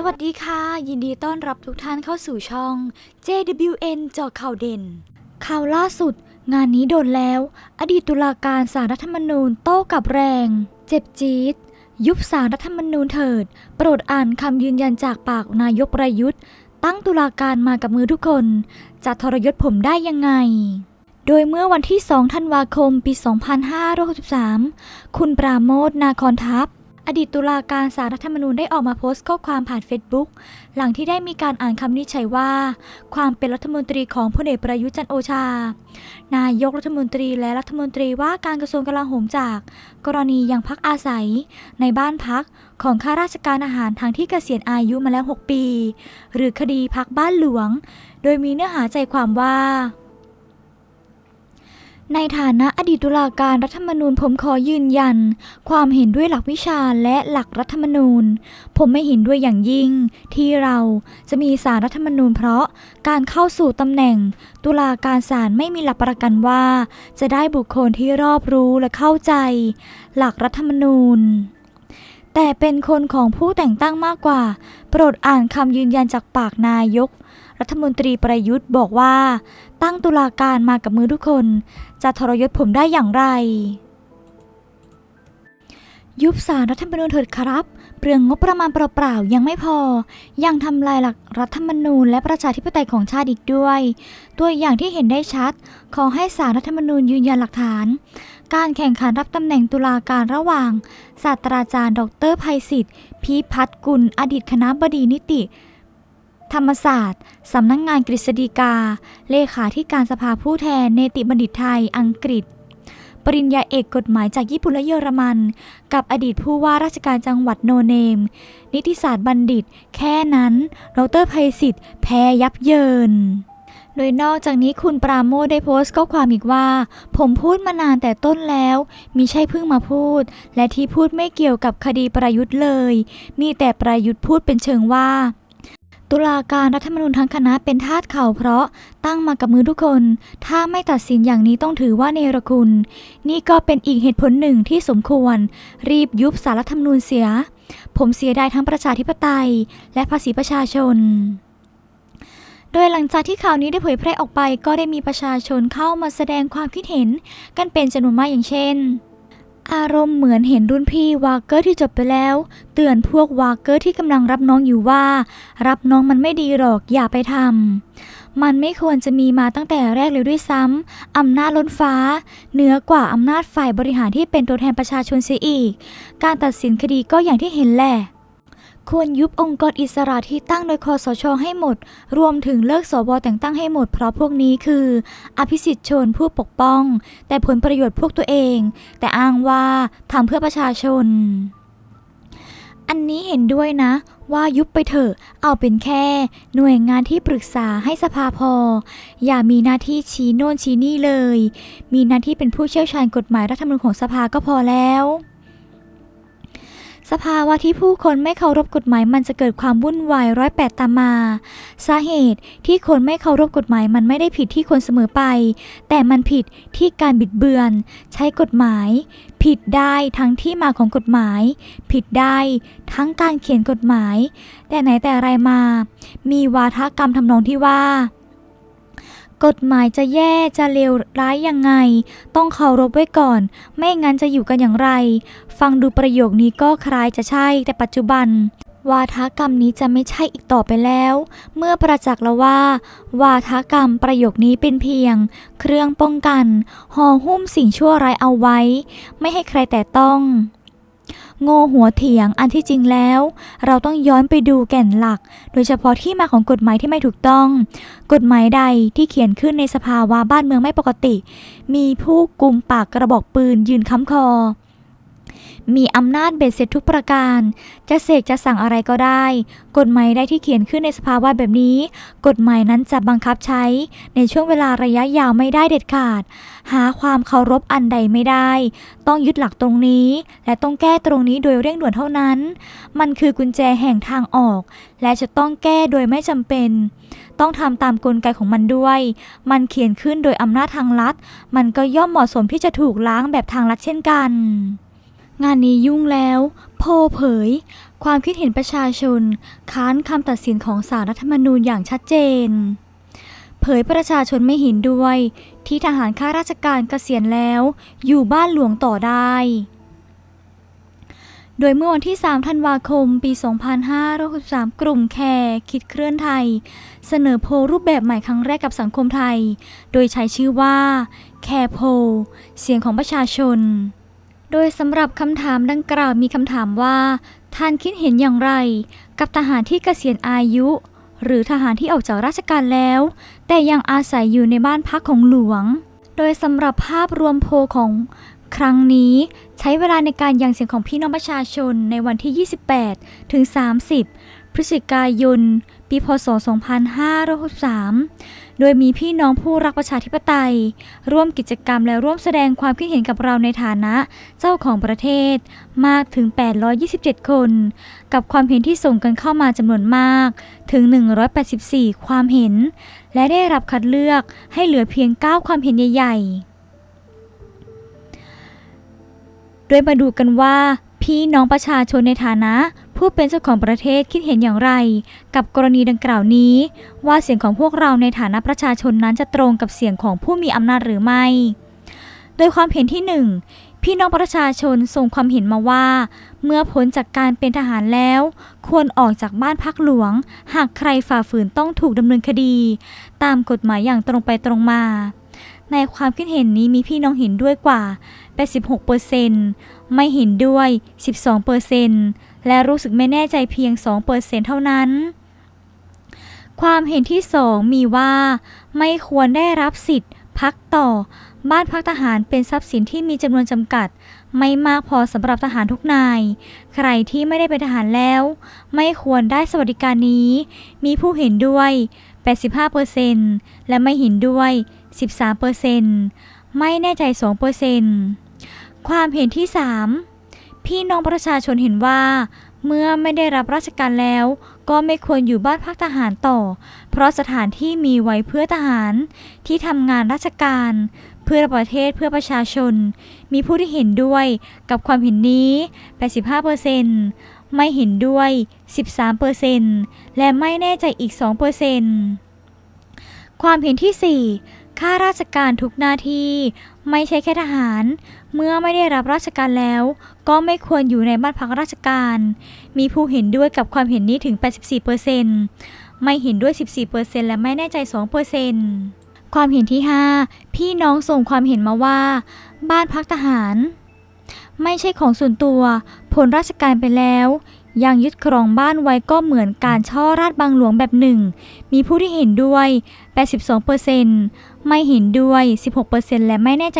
สวัสดีค่ะ ยินดีต้อนรับทุกท่านเข้าสู่ช่อง JWN เจาะข่าวเด่น ข่าวล่าสุด งานนี้โดนแล้ว อดีตตุลาการสารรัฐธรรมนูญโต้กับแรง เจ็บจี๊ดยุบสารรัฐธรรมนูญเถิด โปรดอ่านคำยืนยันจากปากนายกประยุทธ์ ตั้งตุลาการมากับมือทุกคน จะทรยศผมได้ยังไง โดยเมื่อวันที่ 2 ธันวาคม ปี 2563 คุณปราโมทนาคอนทัพ อดีตตุลาการสารรัฐธรรมนูญได้ออกมาโพสต์ข้อความผ่านเฟซบุ๊กหลังที่ได้มีการอ่านคำนิจฉัยว่า ความเป็นรัฐมนตรีของพลเอกประยุทธ์จันโอชา นายกรัฐมนตรีและรัฐมนตรีว่าการกระทรวงกลาโหมจาก กรณียังพักอาศัย ในบ้านพักของข้าราชการอาหารทางที่เกษียณอายุมาแล้ว 6 ปี หรือคดีพักบ้านหลวง โดยมีเนื้อหาใจความว่า ในฐานะอดีตตุลาการรัฐธรรมนูญผมขอยืนยัน ความเห็นด้วยหลักวิชาและหลักรัฐธรรมนูญ ผมไม่เห็นด้วยอย่างยิ่ง ที่เราจะมีสารรัฐธรรมนูญเพราะการเข้าสู่ตำแหน่ง ตุลาการศาลไม่มีหลักประกันว่า จะได้บุคคลที่รอบรู้และเข้าใจ หลักรัฐธรรมนูญ แต่เป็นคนของผู้แต่งตั้งมากกว่า โปรดอ่านคำยืนยันจากปากนายก รัฐมนตรีประยุทธ์บอกว่า ตั้งตุลาการมากับมือทุกคน จะทรยศผมได้อย่างไร ยุบสารรัฐธรรมนูญเถิดครับ เปลืองงบประมาณเปล่าๆยังไม่พอ ยังทำลายหลักรัฐธรรมนูญและประชาธิปไตยของชาติอีกด้วย ตัวอย่างที่เห็นได้ชัด ขอให้สารรัฐธรรมนูญยืนยันหลักฐาน การแข่งขันรับตำแหน่งตุลาการระหว่าง ศาสตราจารย์ ดรภัยศิษฐ์พิพัฒกุล อดีตคณะบดีนิติ ธรรมศาสตร์สำนักงงานกฤษฎีกา เลขาธิการสภาผู้แทนเนติบัณฑิตไทยอังกฤษ ปริญญาเอกกฎหมายจากญี่ปุ่นและเยอรมัน กับอดีตผู้ว่าราชการจังหวัดโนเนม นิติศาสตร์บัณฑิต แค่นั้น ดรภัยศิษฐ์แพ้ยับเยิน โดยนอกจากนี้คุณปราโมทได้โพสต์ข้อความอีกว่า ผมพูดมานานแต่ต้นแล้วมีใช่เพิ่งมาพูด และที่พูดไม่เกี่ยวกับคดีประยุทธ์เลย มีแต่ประยุทธ์พูดเป็นเชิงว่าตุลาการรัฐธรรมนูญทั้งคณะเป็นทาสเข่าเพราะตั้งมากับมือทุกคน ถ้าไม่ตัดสินอย่างนี้ต้องถือว่าเนรคุณ นี่ก็เป็นอีกเหตุผลหนึ่งที่สมควร รีบยุบสารรัฐธรรมนูญเสีย ผมเสียดายทั้งประชาธิปไตย และภาษีประชาชน โดยหลังจากที่ข่าวนี้ได้เผยแพร่ออกไป ก็ได้มีประชาชนเข้ามาแสดงความคิดเห็น กันเป็นจำนวนมากอย่างเช่น อารมณ์เหมือนเห็นรุ่นพี่วากเกอร์ที่จบไปแล้ว เตือนพวกวากเกอร์ที่กำลังรับน้องอยู่ว่า รับน้องมันไม่ดีหรอกอย่าไปทำมันไม่ควรจะมีมาตั้งแต่แรกเลยด้วยซ้ำอำนาจล้นฟ้า เหนือกว่าอำนาจฝ่ายบริหารที่เป็นตัวแทนประชาชนเสียอีก การตัดสินคดีก็อย่างที่เห็นแหละ ควรยุบองค์กรอิสระที่ตั้งโดยคอสชให้หมด รวมถึงเลิกสวแต่งตั้งให้หมด เพราะพวกนี้คือ อภิสิทธิ์ชนผู้ปกป้อง แต่ผลประโยชน์พวกตัวเอง แต่อ้างว่าทำเพื่อประชาชน อันนี้เห็นด้วยนะ ว่ายุบไปเถอะ เอาเป็นแค่ หน่วยงานที่ปรึกษาให้สภาพอ อย่ามีหน้าที่ชี้โน่นชี้นี่เลย มีหน้าที่เป็นผู้เชี่ยวชาญกฎหมายรัฐธรรมนูญของสภาก็พอแล้ว สภาวะที่ผู้คนไม่เคารพกฎหมายมันจะเกิดความวุ่นวายร้อยแปดตามมา สาเหตุที่คนไม่เคารพกฎหมายมันไม่ได้ผิดที่คนเสมอไป แต่มันผิดที่การบิดเบือน ใช้กฎหมาย ผิดได้ทั้งที่มาของกฎหมาย ผิดได้ทั้งการเขียนกฎหมาย แต่ไหนแต่ไรมา มีวาทกรรมทำนองที่ว่า กฎหมายจะแย่จะเลวร้ายยังไง ต้องเคารพไว้ก่อน ไม่งั้นจะอยู่กันอย่างไร ฟังดูประโยคนี้ก็คล้ายจะใช่ แต่ปัจจุบัน วาทกรรมนี้จะไม่ใช่อีกต่อไปแล้ว เมื่อประจักษ์แล้วว่า วาทกรรมประโยคนี้เป็นเพียง เครื่องป้องกันห่อหุ้มสิ่งชั่วร้ายเอาไว้ ไม่ให้ใครแต่ต้อง โง่หัวเถียงอันที่จริงแล้ว เราต้องย้อนไปดูแก่นหลัก โดยเฉพาะที่มาของกฎหมายที่ไม่ถูกต้อง กฎหมายใดที่เขียนขึ้นในสภาวะบ้านเมืองไม่ปกติ มีผู้กุมปากกระบอกปืนยืนค้ำคอ มีอำนาจเบ็ดเสร็จทุกประการ จะเสกจะสั่งอะไรก็ได้ กฎหมายใดที่เขียนขึ้นในสภาวะแบบนี้ กฎหมายนั้นจะบังคับใช้ ในช่วงเวลาระยะยาวไม่ได้เด็ดขาด หาความเคารพอันใดไม่ได้ ต้องยึดหลักตรงนี้ และต้องแก้ตรงนี้โดยเร่งด่วนเท่านั้น มันคือกุญแจแห่งทางออก และจะต้องแก้โดยไม่จำเป็น ต้องทำตามกลไกของมันด้วย มันเขียนขึ้นโดยอำนาจทางลัด มันก็ย่อมเหมาะสมที่จะถูกล้างแบบทางลัดเช่นกัน งานนี้ยุ่งแล้ว โพเผย ความคิดเห็นประชาชน ค้านคำตัดสินของศาลรัฐธรรมนูญอย่างชัดเจน เผยประชาชนไม่เห็นด้วย ที่ทหารข้าราชการเกษียณแล้ว อยู่บ้านหลวงต่อได้ โดยเมื่อวันที่ 3 ธันวาคม ปี 2563 กลุ่มแคร์คิดเคลื่อนไทย เสนอโพรูปแบบใหม่ครั้งแรกกับสังคมไทย โดยใช้ชื่อว่า แคร์โพเสียงของประชาชน โดยสำหรับคำถามดังกล่าวมีคำถามว่า ท่านคิดเห็นอย่างไร กับทหารที่เกษียณอายุ หรือทหารที่ออกจากราชการแล้ว แต่ยังอาศัยอยู่ในบ้านพักของหลวง โดยสำหรับภาพรวมโพลของ ครั้งนี้ใช้เวลาในการยังเสียงของพี่น้องประชาชนในวันที่ 28 ถึง 30 พฤศจิกายน ปีพศ 2563 โดยมีพี่น้องผู้รักประชาธิปไตย ร่วมกิจกรรมและร่วมแสดงความคิดเห็นกับเราในฐานะเจ้าของประเทศมากถึง 827 คน กับความเห็นที่ส่งกันเข้ามาจำนวนมากถึง 184 ความเห็น และได้รับคัดเลือกให้เหลือเพียง 9 ความเห็นใหญ่ๆ โดยมาดูกันว่าพี่น้องประชาชนในฐานะ ผู้เป็นเจ้าของประเทศคิดเห็นอย่างไร กับกรณีดังกล่าวนี้ ว่าเสียงของพวกเราในฐานะประชาชนนั้นจะตรงกับเสียงของผู้มีอำนาจหรือไม่ โดยความเห็นที่หนึ่งพี่น้องประชาชนส่งความเห็นมาว่า เมื่อพ้นจากการเป็นทหารแล้ว ควรออกจากบ้านพักหลวง หากใครฝ่าฝืนต้องถูกดำเนินคดี ตามกฎหมายอย่างตรงไปตรงมาในความคิดเห็นนี้มีพี่น้องเห็นด้วยกว่า 86%ไม่เห็นด้วย 12% และรู้สึกไม่แน่ใจเพียง 2%เท่านั้น ความเห็นที่ 2 มีว่า ไม่ควรได้รับสิทธิ์ พักต่อ บ้านพักทหารเป็นทรัพย์สินที่มีจำนวนจำกัด ไม่มากพอสำหรับทหารทุกนาย ใครที่ไม่ได้เป็นทหารแล้ว ไม่ควรได้สวัสดิการนี้ มีผู้เห็นด้วย 85%และไม่เห็นด้วย 13%ไม่แน่ใจ 2%ความเห็นที่ 3 พี่น้องประชาชนเห็นว่า เมื่อไม่ได้รับราชการแล้ว ก็ไม่ควรอยู่บ้านพักทหารต่อ เพราะสถานที่มีไว้เพื่อทหารที่ทำงานราชการ เพื่อประเทศเพื่อประชาชน มีผู้ที่เห็นด้วยกับความเห็นนี้ 85%ไม่เห็นด้วย 13%และไม่แน่ใจอีก 2%ความเห็นที่ 4 ข้าราชการทุกหน้าที่ ไม่ใช่แค่ทหาร เมื่อไม่ได้รับราชการแล้ว ก็ไม่ควรอยู่ในบ้านพักราชการ มีผู้เห็นด้วยกับความเห็นนี้ถึง 84%ไม่เห็นด้วย 14%และไม่แน่ใจ 2%ความเห็นที่ 5 พี่น้องส่งความเห็นมาว่า บ้านพักทหาร ไม่ใช่ของส่วนตัว ผลราชการไปแล้ว ยังยึดครองบ้านไว้ก็เหมือนการช่อราดบังหลวงแบบหนึ่ง มีผู้ที่เห็นด้วย 82%ไม่เห็นด้วย 16%และไม่แน่ใจ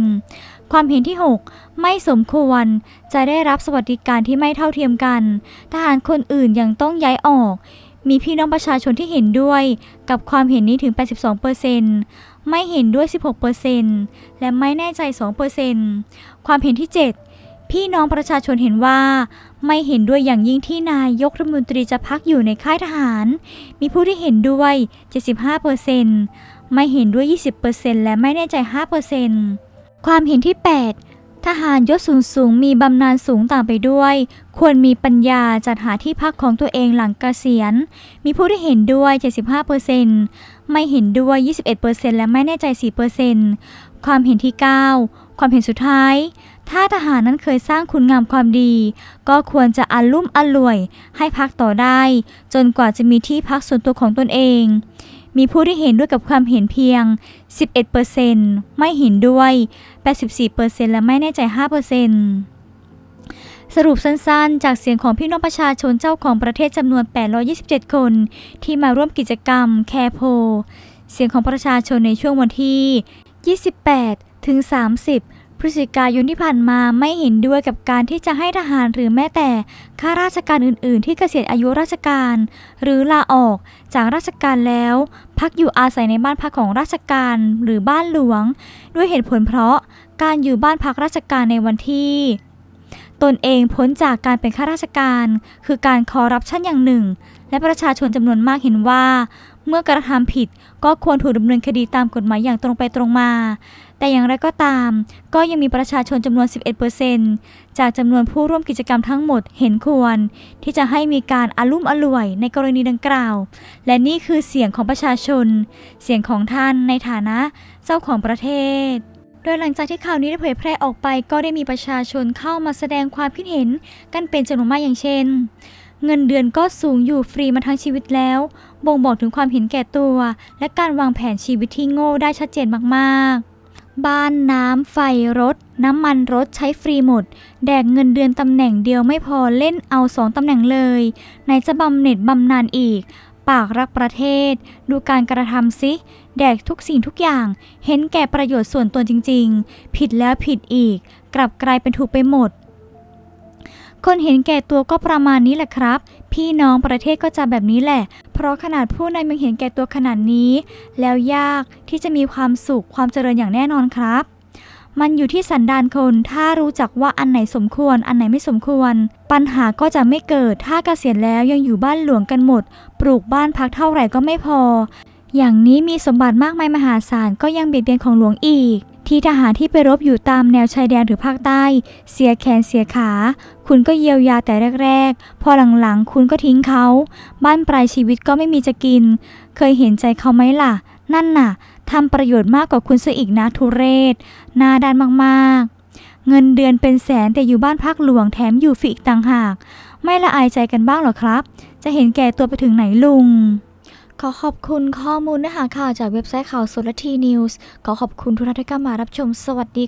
2%ความเห็นที่ 6 ไม่สมควร จะได้รับสวัสดิการที่ไม่เท่าเทียมกัน ทหารคนอื่นยังต้องย้ายออก มีพี่น้องประชาชนที่เห็นด้วย กับความเห็นนี้ถึง 82%ไม่เห็นด้วย 16%และไม่แน่ใจ 2%ความเห็นที่ 7 พี่น้องประชาชนเห็นว่า ไม่เห็นด้วยอย่างยิ่งที่นายกรัฐมนตรีจะพักอยู่ในค่ายทหาร มีผู้ที่เห็นด้วย 75%ไม่เห็นด้วย 20%และไม่แน่ใจ 5%ความเห็นที่ 8 ทหารยศสูงสูงมีบำนาญสูงตามไปด้วย ควรมีปัญญาจัดหาที่พักของตัวเองหลังเกษียณ มีผู้ที่เห็นด้วย 75%ไม่เห็นด้วย 21%และไม่แน่ใจ 4%ความเห็นที่ 9 ความเห็นสุดท้าย ถ้าทหารนั้นเคยสร้างคุณงามความดี ก็ควรจะอารุ่มอร่วยให้พักต่อได้ จนกว่าจะมีที่พักส่วนตัวของตนเอง มีผู้ที่เห็นด้วยกับความเห็นเพียง 11%ไม่เห็นด้วย 84%และไม่แน่ใจ 5%สรุปสั้นๆ จากเสียงของพี่น้องประชาชนเจ้าของประเทศจำนวน 827 คน ที่มาร่วมกิจกรรมแคร์โพ เสียงของประชาชนในช่วงวันที่ 28 ถึง 30 พฤศจิกายนที่ผ่านมาไม่เห็นด้วยกับการที่จะให้ทหารหรือแม้แต่ข้าราชการอื่น ๆ ที่เกษียณอายุราชการ หรือลาออกจากราชการแล้ว พักอยู่อาศัยในบ้านพักของราชการหรือบ้านหลวง ด้วยเหตุผลเพราะการอยู่บ้านพักราชการในวันที่ ตนเองพ้นจากการเป็นข้าราชการ คือการคอร์รัปชันอย่างหนึ่ง และประชาชนจำนวนมากเห็นว่า เมื่อกระทำผิดก็ควรถูกดำเนินคดีตามกฎหมายอย่างตรงไปตรงมา แต่อย่างไรก็ตาม ก็ยังมีประชาชนจำนวน 11%จากจำนวนผู้ร่วมกิจกรรมทั้งหมดเห็นควร ที่จะให้มีการอารุ่มอร่วยในกรณีดังกล่าว และนี่คือเสียงของประชาชน เสียงของท่านในฐานะเจ้าของประเทศโดยหลังจากที่ข่าวนี้ได้เผยแพร่ออกไป ก็ได้มีประชาชนเข้ามาแสดงความคิดเห็นกันเป็นจำนวนมากอย่างเช่น เงินเดือนก็สูงอยู่ฟรีมาทั้งชีวิตแล้ว บ่งบอกถึงความเห็นแก่ตัว และการวางแผนชีวิตที่โง่ได้ชัดเจนมากๆ บ้านน้ำไฟรถ น้ำมันรถใช้ฟรีหมด แดกเงินเดือนตำแหน่งเดียวไม่พอเล่นเอาสองตำแหน่งเลย ไหนจะบำเหน็จบำนาญอีก ปากรักประเทศ ดูการกระทำสิแดกทุกสิ่งทุกอย่าง เห็นแก่ประโยชน์ส่วนตนจริง ๆ ผิดแล้วผิดอีก กลับกลายเป็นถูกไปหมด คนเห็นแก่ตัวก็ประมาณนี้แหละครับ พี่น้องประเทศก็จะแบบนี้แหละ เพราะขนาดผู้นายยังเห็นแก่ตัวขนาดนี้ แล้วยากที่จะมีความสุขความเจริญอย่างแน่นอนครับ มันอยู่ที่สันดานคน ถ้ารู้จักว่าอันไหนสมควร อันไหนไม่สมควร ปัญหาก็จะไม่เกิด ถ้าเกษียณแล้วยังอยู่บ้านหลวงกันหมด ปลูกบ้านพักเท่าไหร่ก็ไม่พอ อย่างนี้มีสมบัติมากมายมหาศาลก็ยังเบียดเบียนของหลวงอีก ที่ทหารที่ไปรบอยู่ตามแนวชายแดนหรือภาคใต้ เสียแขนเสียขา คุณก็เยียวยาแต่แรก ๆ พอหลังๆ คุณก็ทิ้งเขา บ้านปลายชีวิตก็ไม่มีจะกิน เคยเห็นใจเขาไหมล่ะ นั่นน่ะทำประโยชน์มากกว่าคุณซะอีกนะทุเรศนาด้านมากๆ เงินเดือนเป็นแสนแต่อยู่บ้านพักหลวงแถมอยู่ฟรีอีกต่างหาก ไม่ละอายใจกันบ้างหรอครับ จะเห็นแก่ตัวไปถึงไหนลุง ขอขอบคุณข้อมูลเนื้อหาข่าวจากเว็บไซต์ข่าวสดและทีนิวส์ ขอขอบคุณทุกท่านที่เข้ามารับชม สวัสดี